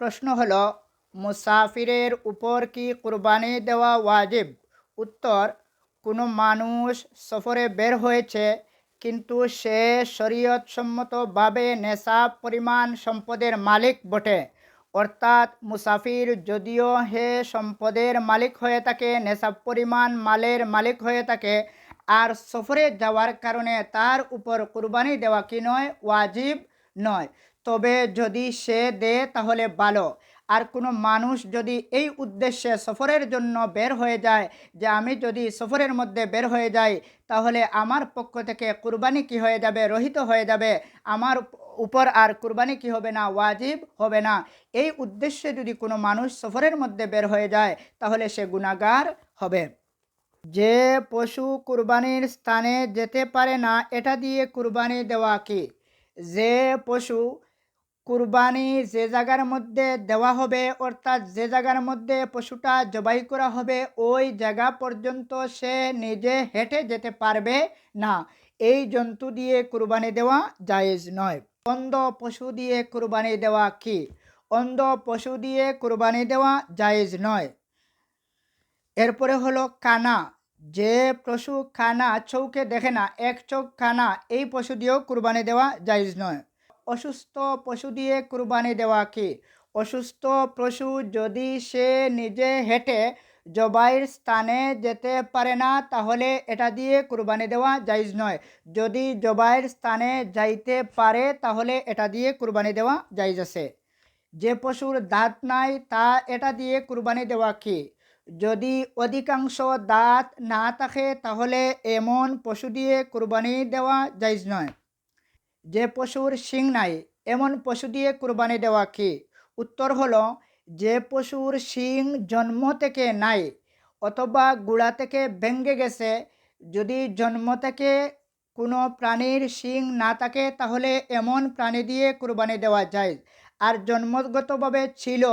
প্রশ্ন হল, মুসাফিরের উপর কি কুরবানি দেওয়া ওয়াজিব? উত্তর, কোনো মানুষ সফরে বের হয়েছে, কিন্তু সে শরীয়তসম্মতভাবে নেশাব পরিমাণ সম্পদের মালিক বটে। অর্থাৎ মুসাফির যদিও হে সম্পদের মালিক হয়ে থাকে, নেশাব পরিমাণ মালের মালিক হয়ে থাকে, আর সফরে যাওয়ার কারণে তার উপর কুরবানি দেওয়া কি নয়, ওয়াজিব নয়। তবে যদি সে দেয় তাহলে ভালো। আর কোনো মানুষ যদি এই উদ্দেশ্যে সফরের জন্য বের হয়ে যায়, যে আমি যদি সফরের মধ্যে বের হয়ে যাই, তাহলে আমার পক্ষ থেকে কুরবানি কি হয়ে যাবে? রহিত হয়ে যাবে। আমার উপর আর কুরবানি কি হবে না? ওয়াজিব হবে না। এই উদ্দেশ্যে যদি কোনো মানুষ সফরের মধ্যে বের হয়ে যায়, তাহলে সে গুণাগার হবে। যে পশু কুরবানির স্থানে যেতে পারে না, এটা দিয়ে কুরবানি দেওয়া কি? যে পশু কুরবানি যে জায়গার মধ্যে দেওয়া হবে, অর্থাৎ যে জায়গার মধ্যে পশুটা জবাই করা হবে, ওই জায়গা পর্যন্ত সে নিজে হেঁটে যেতে পারবে না। এই জন্তু দিয়ে কুরবানি দেওয়া জায়েজ নয়। অন্ধ পশু দিয়ে কুরবানি দেওয়া কি? অন্ধ পশু দিয়ে কুরবানি দেওয়া জায়েজ নয়। এরপরে হলো কানা যে পশু কানা চৌকে দেখে না, এক চোখ কানা এই পশু দিয়েও কুরবানি দেওয়া জায়েজ নয়। অসুস্থ পশু দিয়ে কুরবানি দেওয়া কি? অসুস্থ পশু যদি সে নিজে হেঁটে জবাইয়ের স্থানে যেতে পারে না, তাহলে এটা দিয়ে কুরবানি দেওয়া জায়জ নয়। যদি জবাইয়ের স্থানে যাইতে পারে, তাহলে এটা দিয়ে কুরবানি দেওয়া জায়জ আছে। যে পশুর দাঁত নাই, তা এটা দিয়ে কুরবানি দেওয়া কি? যদি অধিকাংশ দাঁত না থাকে, তাহলে এমন পশু দিয়ে কুরবানি দেওয়া জায়জ নয়। যে পশুর শিং নাই, এমন পশু দিয়ে কুরবানি দেওয়া কি? উত্তর হলো, যে পশুর শিং জন্ম থেকে নাই অথবা গুড়া থেকে ভেঙ্গে গেছে, যদি জন্ম থেকে কোনো প্রাণীর শিং না থাকে, তাহলে এমন প্রাণী দিয়ে কুরবানি দেওয়া যায়। আর জন্মগতভাবে ছিল,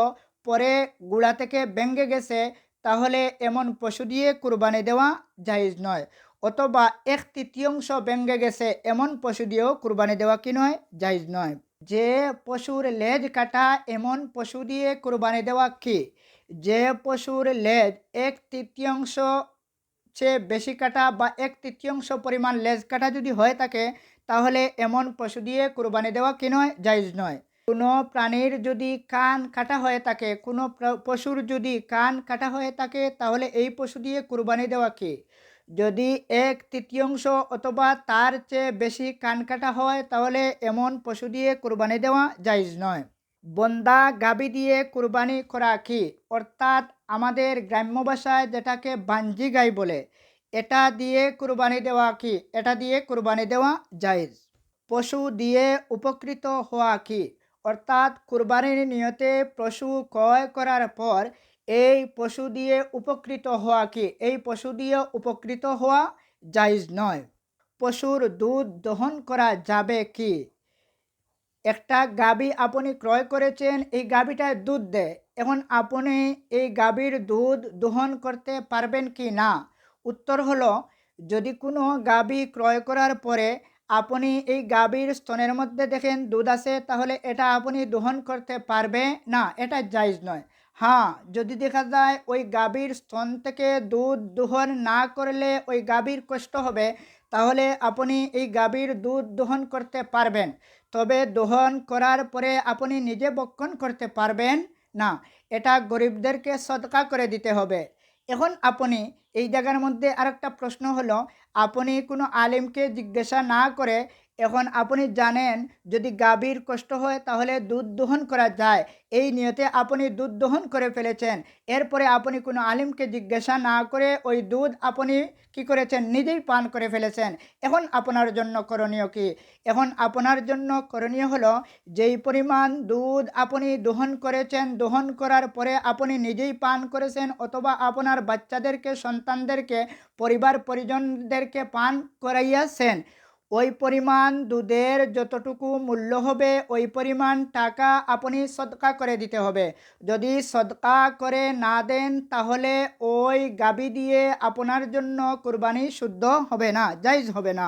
পরে গুড়া থেকে ভেঙ্গে গেছে, তাহলে এমন পশু দিয়ে কুরবানি দেওয়া জায়জ নয়। অথবা এক তৃতীয়াংশ ভেঙ্গে গেছে, এমন পশু দিয়েও কুরবানি দেওয়া কি নয়? জায়জ নয়। যে পশুর লেজ কাটা, এমন পশু দিয়ে কুরবানি দেওয়া কি? যে পশুর লেজ এক তৃতীয়াংশ চেয়ে বেশি কাটা বা এক তৃতীয়াংশ পরিমাণ লেজ কাটা যদি হয়ে থাকে, তাহলে এমন পশু দিয়ে কুরবানি দেওয়া কি নয়? জায়জ নয়। কোনো প্রাণীর যদি কান কাটা হয়ে থাকে, কোনো পশুর যদি কান কাটা হয়ে থাকে, তাহলে এই পশু দিয়ে কুরবানি দেওয়া কি? যদি এক তৃতীয়াংশ অথবা তার চেয়ে বেশি কান কাটা হয়, তাহলে এমন পশু দিয়ে কুরবানি দেওয়া জায়জ নয়। বন্দা গাবি দিয়ে কুরবানি করা কি? অর্থাৎ আমাদের গ্রাম্য ভাষায় যেটাকে বাঞ্জি গাই বলে, এটা দিয়ে কুরবানি দেওয়া কি? এটা দিয়ে কুরবানি দেওয়া জায়জ। পশু দিয়ে উপকৃত হওয়া কি? অর্থাৎ কুরবানির নিয়তে পশু ক্রয় করার পর এই পশু দিয়ে উপকৃত হওয়া কি? এই পশু দিয়ে উপকৃত হওয়া জায়জ নয়। পশুর দুধ দহন করা যাবে কি? একটা গাবি আপনি ক্রয় করেছেন, এই গাবিটায় দুধ দেয়। এখন আপনি এই গাবির দুধ দহন করতে পারবেন কি না? উত্তর হলো, যদি কোনো গাবি ক্রয় করার পরে আপনি এই গাভীর স্তনের মধ্যে দেখেন দুধ আছে, তাহলে এটা আপনি দহন করতে পারবে না, এটা জায়জ নয়। হ্যাঁ যদি দেখা যায় ওই গাভীর স্তন থেকে দুধ দোহন না করলে ওই গাভীর কষ্ট হবে, তাহলে আপনি এই গাভীর দুধ দোহন করতে পারবেন। তবে দোহন করার পরে আপনি নিজে বক্ষণ করতে পারবেন না। এটা গরিবদেরকে সদকা করে দিতে হবে। এখন আপনি, এই জায়গার মধ্যে আরেকটা প্রশ্ন হলো, আপনি কোনো আলিমকে জিজ্ঞাসা না করে এখন আপনি জানেন, যদি গাভীর কষ্ট হয়, তাহলে দুধ দহন করা যায়। এই নিয়তে আপনি দুধ দহন করে ফেলেছেন। এরপরে আপনি কোনো আলিমকে জিজ্ঞাসা না করে ওই দুধ আপনি কি করেছেন? নিজেই পান করে ফেলেছেন। এখন আপনার জন্য করণীয় কি? এখন আপনার জন্য করণীয় হলো, যেই পরিমাণ দুধ আপনি দহন করেছেন, দহন করার পরে আপনি নিজেই পান করেছেন, অথবা আপনার বাচ্চাদেরকে, সন্তানদেরকে পরিবার পরিজনদেরকে পান করাইয়াছেন ওই পরিমাণ দুধের যতটুকু মূল্য হবে, ওই পরিমাণ টাকা আপনি সদকা করে দিতে হবে। যদি সদকা করে না দেন, তাহলে ওই গাবি দিয়ে আপনার জন্য কোরবানি শুদ্ধ হবে না জাইজ হবে না।